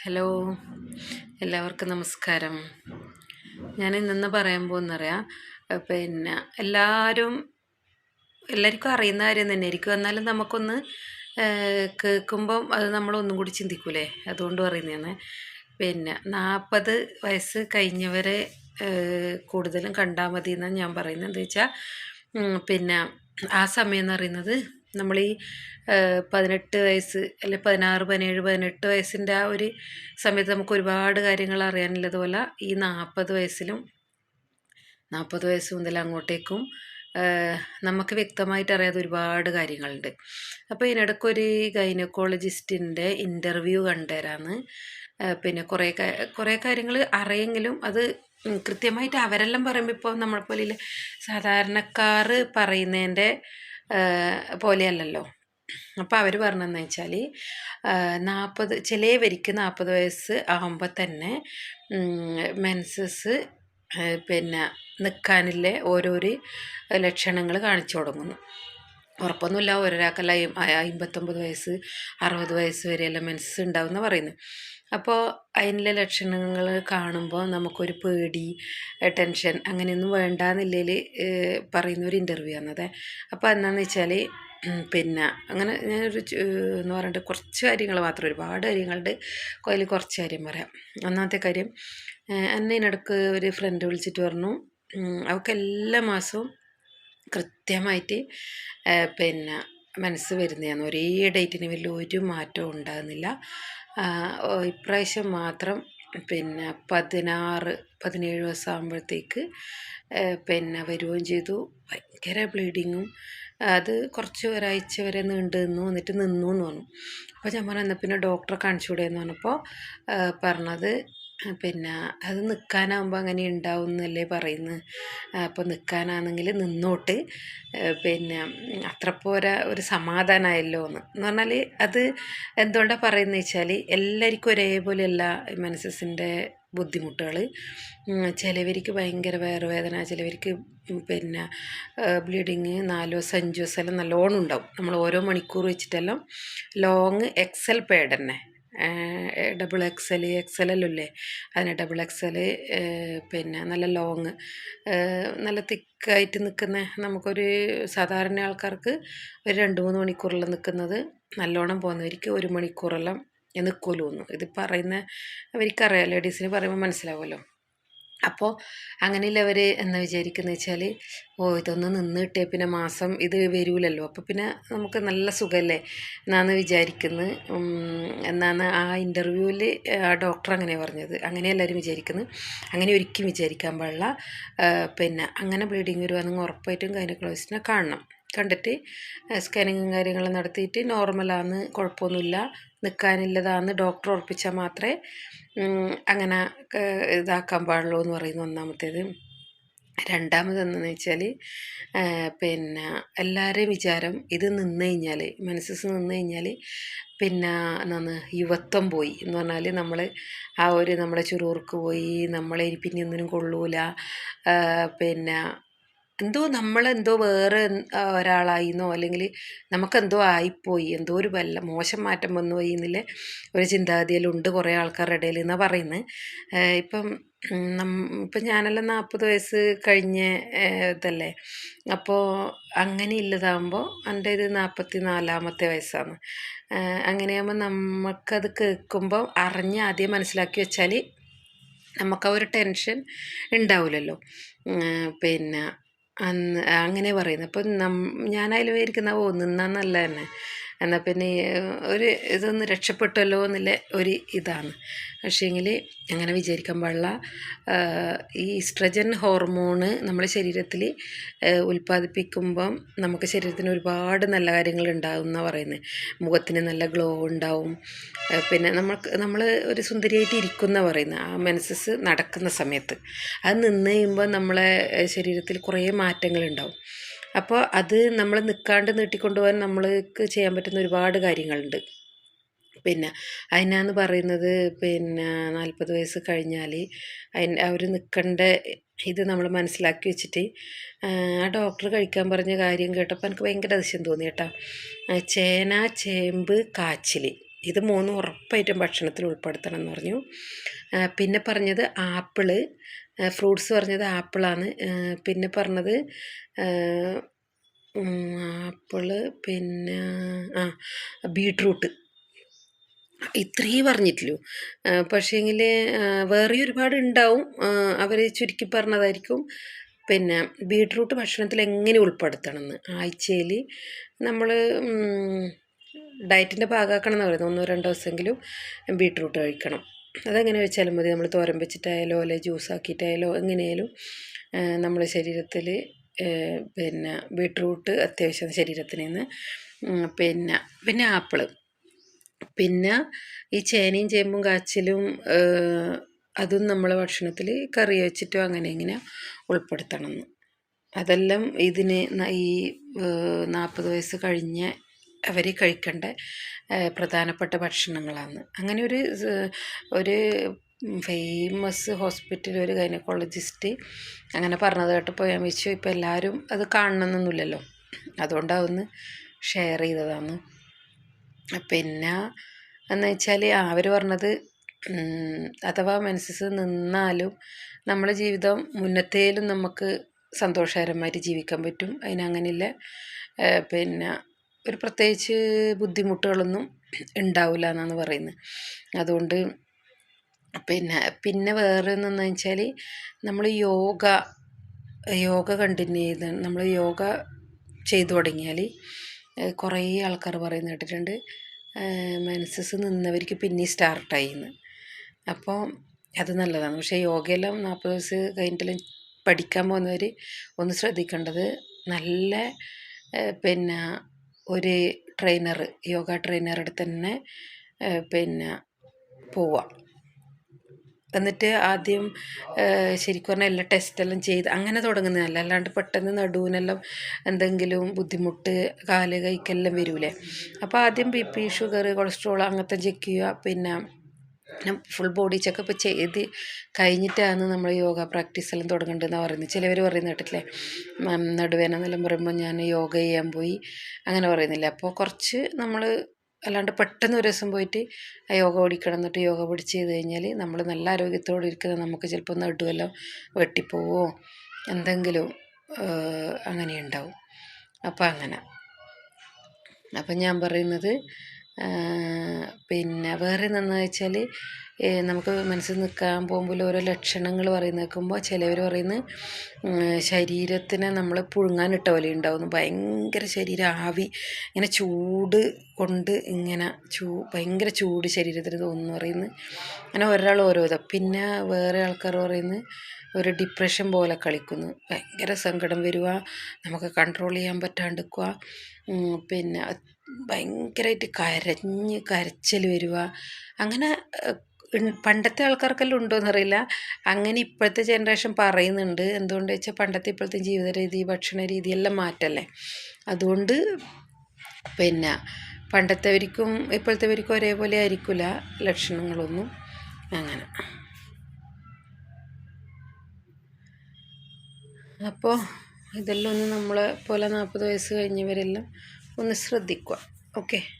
Hello. എല്ലാവർക്കും നമസ്കാരം. ഞാൻ ഇന്ന് പറയാൻ പോകുന്നറിയാം പിന്നെ എല്ലാവരും എല്ലാവർക്കും അറിയുന്ന കാര്യം തന്നെ. ആയിരിക്കും എന്നാലും നമുക്കൊന്ന് കേൾക്കുമ്പം അത് നമ്മളൊന്നും കൂടി ചിന്തിക്കൂലേ? അതുകൊണ്ട് പറയുന്നതാണ്. പിന്നെ നാൽപ്പത് വയസ്സ് കഴിഞ്ഞവരെ കൂടുതലും കണ്ടാൽ മതി എന്നാണ് ഞാൻ പറയുന്നത്. എന്താ വെച്ചാൽ പിന്നെ ആ സമയം എന്ന് പറയുന്നത് നമ്മൾ ഈ പതിനെട്ട് വയസ്സ് അല്ലെ പതിനാറ് പതിനേഴ് പതിനെട്ട് വയസ്സിന്റെ ആ ഒരു സമയത്ത് നമുക്ക് ഒരുപാട് കാര്യങ്ങൾ അറിയാനുള്ളതുപോലെ ഈ നാൽപ്പത് വയസ്സിലും നാൽപ്പത് വയസ്സ് മുതൽ അങ്ങോട്ടേക്കും നമുക്ക് വ്യക്തമായിട്ട് അറിയാത്ത ഒരുപാട് കാര്യങ്ങളുണ്ട്. അപ്പോൾ ഇതിനിടയ്ക്കൊരു ഗൈനക്കോളജിസ്റ്റിന്റെ ഇന്റർവ്യൂ കണ്ടുതരാന്ന് പിന്നെ കുറേ കുറേ കാര്യങ്ങൾ അറിയെങ്കിലും അത് കൃത്യമായിട്ട് അവരെല്ലാം പറയുമ്പോൾ ഇപ്പോൾ നമ്മളെപ്പോലെ സാധാരണക്കാർ പറയുന്നതിന്റെ പോലെയല്ലല്ലോ. അപ്പോൾ അവർ പറഞ്ഞതെന്ന് വെച്ചാൽ നാൽപ്പത് ചിലവരിക്ക് നാൽപ്പത് വയസ്സ് ആകുമ്പോൾ തന്നെ മെൻസസ് പിന്നെ നിൽക്കാനില്ല ഓരോരോ ലക്ഷണങ്ങൾ കാണിച്ചു തുടങ്ങുന്നു ഉറപ്പൊന്നുമില്ല ഓരോരാൾക്കല്ല അമ്പത്തൊമ്പത് വയസ്സ് അറുപത് വയസ്സ് വരെയെല്ലാം മെൻസസ് ഉണ്ടാവും എന്ന് പറയുന്നു അപ്പോൾ അതിന്റെ ലക്ഷണങ്ങൾ കാണുമ്പോൾ നമുക്കൊരു പേടി ടെൻഷൻ അങ്ങനെയൊന്നും വേണ്ടാന്നില്ലേൽ പറയുന്ന ഒരു ഇന്റർവ്യൂ ആണത്. അപ്പോൾ എന്താണെന്ന് വെച്ചാൽ പിന്നെ അങ്ങനെ ഞാനൊരു എന്ന് പറഞ്ഞിട്ട് കുറച്ച് കാര്യങ്ങൾ മാത്രം ഒരുപാട് കാര്യങ്ങളുണ്ട്. അതിൽ കുറച്ച് കാര്യം പറയാം. ഒന്നാമത്തെ കാര്യം എന്നെ ഇതിനിടക്ക് ഒരു ഫ്രണ്ട് വിളിച്ചിട്ട് പറഞ്ഞു അവൾക്ക് എല്ലാ മാസവും കൃത്യമായിട്ട് പിന്നെ മനസ്സ് വരുന്നതാണ്. ഒരേ ഡേറ്റിന് വലിയ ഒരു മാറ്റവും ഉണ്ടാകുന്നില്ല. ഇപ്രാവശ്യം മാത്രം പിന്നെ പതിനാറ് പതിനേഴ് ദിവസം ആകുമ്പോഴത്തേക്ക് പിന്നെ വരികയും ചെയ്തു. ഭയങ്കര ബ്ലീഡിങ്ങും. അത് കുറച്ച് ഒരാഴ്ച വരെ നീണ്ടു നിന്നു എന്നിട്ട് നിന്നു എന്ന് പറഞ്ഞു. അപ്പോൾ ഞാൻ പറഞ്ഞു എന്നാൽ പിന്നെ ഡോക്ടറെ കാണിച്ചുകൂടെ എന്ന് പറഞ്ഞപ്പോൾ പറഞ്ഞത് പിന്നെ അത് നിൽക്കാനാകുമ്പോൾ അങ്ങനെ ഉണ്ടാവും എന്നല്ലേ പറയുന്നത് അപ്പോൾ നിൽക്കാനാണെങ്കിൽ നിന്നോട്ട് പിന്നെ അത്ര പോരാ ഒരു സമാധാനമായല്ലോ എന്ന്. എന്ന് പറഞ്ഞാൽ അത് എന്തുകൊണ്ടാണ് പറയുന്നത് വെച്ചാൽ എല്ലാവർക്കും ഒരേപോലെയല്ല മനസ്സിന്റെ ബുദ്ധിമുട്ടുകൾ ചിലവർക്ക് ഭയങ്കര വയറുവേദന ചിലവർക്ക് പിന്നെ ബ്ലീഡിങ് നാല് അഞ്ച് ദിവസം എല്ലാം നല്ലോണം ഉണ്ടാവും. നമ്മൾ ഓരോ മണിക്കൂർ വെച്ചിട്ടെല്ലാം ലോങ് എക്സൽ പേഡ് തന്നെ ഡബിൾ എക്സൽ എക്സൽ അല്ലേ അതിന് ഡബിൾ എക്സൽ പിന്നെ നല്ല ലോങ് നല്ല തിക്കായിട്ട് നിൽക്കുന്ന നമുക്കൊരു സാധാരണ ആൾക്കാർക്ക് ഒരു രണ്ട് മൂന്ന് മണിക്കൂറെല്ലാം നിൽക്കുന്നത്. നല്ലോണം പോകുന്നവർക്ക് ഒരു മണിക്കൂറെല്ലാം നിൽക്കുമല്ലോ ഇത് പറയുന്ന അവർക്കറിയാം ലേഡീസിന് പറയുമ്പോൾ മനസ്സിലാവുമല്ലോ. അപ്പോൾ അങ്ങനെയുള്ളവർ എന്ന് വിചാരിക്കുന്നത് വെച്ചാൽ ഓ ഇതൊന്ന് നിന്ന് കിട്ടിയ പിന്നെ മാസം ഇത് വരൂലല്ലോ. അപ്പോൾ പിന്നെ നമുക്ക് നല്ല സുഖമല്ലേ എന്നാന്ന് വിചാരിക്കുന്നത് എന്നാണ് ആ ഇന്റർവ്യൂവിൽ ആ ഡോക്ടർ അങ്ങനെ പറഞ്ഞത്. അങ്ങനെ എല്ലാവരും വിചാരിക്കുന്നത് അങ്ങനെ ഒരിക്കലും വിചാരിക്കാൻ പാടില്ല. പിന്നെ അങ്ങനെ ബ്ലീഡിങ് വരുവാണെങ്കിൽ ഉറപ്പായിട്ടും ഗൈനക്കോളജിസ്റ്റിനെ കാണണം. കണ്ടിട്ട് സ്കാനിങ്ങും കാര്യങ്ങളും നടത്തിയിട്ട് നോർമലാന്ന് കുഴപ്പമൊന്നുമില്ല. നിൽക്കാനില്ലതാന്ന് ഡോക്ടർ ഉറപ്പിച്ചാൽ മാത്രമേ അങ്ങനെ ഇതാക്കാൻ പാടുള്ളൂ എന്ന് പറയുന്നു ഒന്നാമത്തേത്. രണ്ടാമതെന്ന് വെച്ചാൽ പിന്നെ എല്ലാവരെയും വിചാരം ഇത് നിന്ന് കഴിഞ്ഞാൽ മനസ്സസ് നിന്ന് കഴിഞ്ഞാൽ പിന്നെ എന്നാണ് യുവത്വം പോയി എന്ന് പറഞ്ഞാൽ നമ്മൾ ആ ഒരു നമ്മളെ ചുരൂർക്ക് പോയി നമ്മളെ പിന്നെ ഒന്നിനും കൊള്ളൂല. പിന്നെ എന്തോ നമ്മളെന്തോ വേറെ ഒരാളായിന്നോ അല്ലെങ്കിൽ നമുക്കെന്തോ ആയിപ്പോയി എന്തോ ഒരു വല്ല മോശം മാറ്റം വന്നു പോയി എന്നില്ലേ ഒരു ചിന്താഗതിയിലുണ്ട് കുറേ ആൾക്കാരുടെ ഇടയിൽ എന്നാണ് പറയുന്നത് ഇപ്പം ഇപ്പം ഞാനെല്ലാം നാൽപ്പത് വയസ്സ് കഴിഞ്ഞ ഇതല്ലേ. അപ്പോൾ അങ്ങനെ ഇല്ലതാകുമ്പോൾ എന്റെ ഇത് നാൽപ്പത്തി നാലാമത്തെ വയസ്സാണ് അങ്ങനെയാകുമ്പോൾ നമുക്കത് കേൾക്കുമ്പോൾ അറിഞ്ഞ് ആദ്യം മനസ്സിലാക്കി വെച്ചാൽ നമുക്ക് ആ ഒരു ടെൻഷൻ ഉണ്ടാവില്ലല്ലോ. പിന്നെ അങ്ങനെ പറയുന്നത് അപ്പം നം ഞാനതിൽ വിചാരിക്കുന്ന ഓ നിന്നാൽ തന്നെ എന്നാൽ പിന്നെ ഒരു ഇതൊന്ന് രക്ഷപ്പെട്ടല്ലോ എന്നുള്ള ഒരു ഇതാണ്. പക്ഷേങ്കിൽ അങ്ങനെ വിചാരിക്കാൻ പാടില്ല. ഈ ഇസ്ട്രജൻ ഹോർമോണ് നമ്മുടെ ശരീരത്തിൽ ഉൽപ്പാദിപ്പിക്കുമ്പം നമുക്ക് ശരീരത്തിന് ഒരുപാട് നല്ല കാര്യങ്ങൾ ഉണ്ടാകും എന്നാണ് പറയുന്നത്. മുഖത്തിന് നല്ല ഗ്ലോ ഉണ്ടാവും. പിന്നെ നമുക്ക് നമ്മൾ ഒരു സുന്ദരിയായിട്ട് ഇരിക്കുന്ന പറയുന്നത്. ആ മെൻസസ് നടക്കുന്ന സമയത്ത്. അത് നിന്ന് കഴിയുമ്പോൾ നമ്മളെ ശരീരത്തിൽ കുറേ മാറ്റങ്ങൾ ഉണ്ടാവും. അപ്പോൾ അത് നമ്മൾ നിൽക്കാണ്ട് നീട്ടിക്കൊണ്ടുപോകാൻ നമ്മൾക്ക് ചെയ്യാൻ പറ്റുന്ന ഒരുപാട് കാര്യങ്ങളുണ്ട്. പിന്നെ അതിനാന്ന് പറയുന്നത് പിന്നെ നാൽപ്പത് വയസ്സ് കഴിഞ്ഞാൽ അതിന് അവർ നിൽക്കേണ്ട ഇത് നമ്മൾ മനസ്സിലാക്കി വെച്ചിട്ട് ആ ഡോക്ടർ കഴിക്കാൻ പറഞ്ഞ കാര്യം കേട്ടപ്പോൾ എനിക്ക് ഭയങ്കര അതിശയം തോന്നി കേട്ടോ. ചേന ചേമ്പ് കാച്ചിൽ ഇത് മൂന്നും ഉറപ്പായിട്ടും ഭക്ഷണത്തിൽ ഉൾപ്പെടുത്തണം എന്ന് പറഞ്ഞു. പിന്നെ പറഞ്ഞത് ആപ്പിൾ ഫ്രൂട്ട്സ് പറഞ്ഞത് ആപ്പിളാണ്. പിന്നെ പറഞ്ഞത് ആപ്പിൾ പിന്നെ ആ ബീട്രൂട്ട്. ഇത്രയും പറഞ്ഞിട്ടില്ലോ പക്ഷേങ്കിൽ വേറെ ഒരുപാട് ഉണ്ടാവും. അവർ ചുരുക്കി പറഞ്ഞതായിരിക്കും. പിന്നെ ബീട്രൂട്ട് ഭക്ഷണത്തിൽ എങ്ങനെ ഉൾപ്പെടുത്തണം എന്ന്. ആഴ്ചയിൽ നമ്മൾ ഡയറ്റിന്റെ ഭാഗമാക്കണം എന്ന് പറയുന്നത് ഒന്നോ രണ്ടോ ദിവസമെങ്കിലും ബീട്രൂട്ട് കഴിക്കണം. അതെങ്ങനെ വെച്ചാലും മതി. നമ്മൾ തോരൻ വെച്ചിട്ടായാലോ അല്ലെങ്കിൽ ജ്യൂസ് ആക്കിയിട്ടായാലോ എങ്ങനെയായാലും നമ്മുടെ ശരീരത്തിൽ പിന്നെ ബീട്രൂട്ട് അത്യാവശ്യം ശരീരത്തിന് നിന്ന് പിന്നെ പിന്നെ ആപ്പിൾ പിന്നെ ഈ ചേനയും ചേമ്പും കാച്ചിലും അതും നമ്മൾ ഭക്ഷണത്തിൽ കറി വെച്ചിട്ടോ അങ്ങനെ ഇങ്ങനെ ഉൾപ്പെടുത്തണം. എന്ന് അതെല്ലാം ഇതിന് ഈ നാൽപ്പത് വയസ്സ് കഴിഞ്ഞ അവർ കഴിക്കേണ്ട പ്രധാനപ്പെട്ട ഭക്ഷണങ്ങളാണ് അങ്ങനെ ഒരു ഒരു ഫേമസ് ഹോസ്പിറ്റൽ ഒരു ഗൈനക്കോളജിസ്റ്റ് അങ്ങനെ പറഞ്ഞത് കേട്ടപ്പോൾ ഞാൻ വെച്ചു ഇപ്പോൾ എല്ലാവരും അത് കാണണമെന്നൊന്നുമില്ലല്ലോ അതുകൊണ്ടാവുന്ന് ഷെയർ ചെയ്തതാണ് പിന്നെ എന്ന് വെച്ചാൽ അവർ പറഞ്ഞത് അഥവാ മെൻസസ് നിന്നാലും നമ്മളെ ജീവിതം മുന്നത്തേലും നമുക്ക് സന്തോഷകരമായിട്ട് ജീവിക്കാൻ പറ്റും. അതിനങ്ങനെയുള്ള പിന്നെ ഒരു പ്രത്യേകിച്ച് ബുദ്ധിമുട്ടുകളൊന്നും ഉണ്ടാവില്ല എന്നാണ് പറയുന്നത്. അതുകൊണ്ട് പിന്നെ പിന്നെ വേറെ ഒന്നെന്ന് വെച്ചാൽ നമ്മൾ യോഗ യോഗ കണ്ടിന്യൂ ചെയ്ത് നമ്മൾ യോഗ ചെയ്തു തുടങ്ങിയാൽ കുറേ ആൾക്കാർ പറയുന്നത് കേട്ടിട്ടുണ്ട്. മനസ്സസ് നിന്നവർക്ക് പിന്നെ സ്റ്റാർട്ടായിന്ന് അപ്പോൾ അത് നല്ലതാണ്. പക്ഷേ യോഗയെല്ലാം നാൽപ്പത് വയസ്സ് കഴിഞ്ഞിട്ടെല്ലാം പഠിക്കാൻ പോകുന്നവർ ഒന്ന് ശ്രദ്ധിക്കേണ്ടത് നല്ല പിന്നെ ഒരു ട്രെയിനർ യോഗ ട്രെയിനറുടെ തന്നെ പിന്നെ പോവുക എന്നിട്ട് ആദ്യം ശരിക്കും പറഞ്ഞാൽ എല്ലാ ടെസ്റ്റെല്ലാം ചെയ്ത് അങ്ങനെ തുടങ്ങുന്നതല്ല. അല്ലാണ്ട് പെട്ടെന്ന് നടുവിനെല്ലാം എന്തെങ്കിലും ബുദ്ധിമുട്ട് കാൽ കൈക്കെല്ലാം വരൂലേ. അപ്പോൾ ആദ്യം ബി പി ഷുഗർ കൊളസ്ട്രോൾ അങ്ങനത്തെ ചെക്ക് ചെയ്യുക. പിന്നെ ഫുൾ ബോഡി ചെക്കപ്പ് ചെയ്ത് കഴിഞ്ഞിട്ടാണ് നമ്മൾ യോഗ പ്രാക്ടീസ് എല്ലാം തുടങ്ങേണ്ടതെന്ന് പറയുന്നത് ചിലവർ പറയുന്നത് കേട്ടിട്ടില്ലേ? നടുവേന എന്നെല്ലാം പറയുമ്പോൾ ഞാൻ യോഗ ചെയ്യാൻ പോയി. അങ്ങനെ പറയുന്നില്ല? അപ്പോൾ കുറച്ച് നമ്മൾ അല്ലാണ്ട് പെട്ടെന്ന് ഒരു ദിവസം പോയിട്ട് യോഗ പഠിക്കണം എന്നിട്ട് യോഗ പഠിച്ച് ചെയ്ത് കഴിഞ്ഞാൽ നമ്മൾ നല്ല ആരോഗ്യത്തോടെ ഇരിക്കുന്ന നമുക്ക് ചിലപ്പോൾ നടുവെല്ലാം വെട്ടിപ്പോവോ? എന്തെങ്കിലും അങ്ങനെ ഉണ്ടാവും. അപ്പോൾ അങ്ങനെ. അപ്പം ഞാൻ പറയുന്നത് പിന്നെ വേറെ എന്താണെന്ന് വെച്ചാൽ നമുക്ക് മനസ്സിൽ നിൽക്കാൻ പോകുമ്പോൾ ഓരോ ലക്ഷണങ്ങൾ പറയുന്ന കേൾക്കുമ്പോൾ ചിലവർ പറയുന്നത് ശരീരത്തിനെ നമ്മൾ പുഴുങ്ങാനിട്ട പോലെ ഉണ്ടാവുന്നു. ഭയങ്കര ശരീരം ആവി ഇങ്ങനെ ചൂട് കൊണ്ട് ഇങ്ങനെ ചൂ ഭയങ്കര ചൂട് ശരീരത്തിന് തോന്നുന്നു പറയുന്നു അങ്ങനെ ഒരാൾ ഓരോ ഇതാ. പിന്നെ വേറെ ആൾക്കാർ പറയുന്നത് ഒരു ഡിപ്രഷൻ പോലെ കളിക്കുന്നു. ഭയങ്കര സങ്കടം വരിക നമുക്ക് കൺട്രോൾ ചെയ്യാൻ പറ്റാണ്ടിക്കുക പിന്നെ ഭയങ്കരമായിട്ട് കരഞ്ഞ് കരച്ചൽ വരിക. അങ്ങനെ പണ്ടത്തെ ആൾക്കാർക്കെല്ലാം ഉണ്ടോ എന്നറിയില്ല അങ്ങനെ ഇപ്പോഴത്തെ ജനറേഷൻ പറയുന്നുണ്ട്. എന്തുകൊണ്ട് വെച്ചാൽ പണ്ടത്തെ ഇപ്പോഴത്തെ ജീവിത രീതി ഭക്ഷണ രീതി എല്ലാം മാറ്റല്ലേ? അതുകൊണ്ട് പിന്നെ പണ്ടത്തെവർക്കും ഇപ്പോഴത്തെവർക്കും ഒരേപോലെ ആയിരിക്കില്ല ലക്ഷണങ്ങളൊന്നും. അങ്ങനെ. അപ്പോൾ ഇതെല്ലാം ഒന്ന് നമ്മളെ പോലെ നാൽപ്പത് വയസ്സ് കഴിഞ്ഞവരെല്ലാം ഒന്ന് ശ്രദ്ധിക്കുക. ഓക്കെ.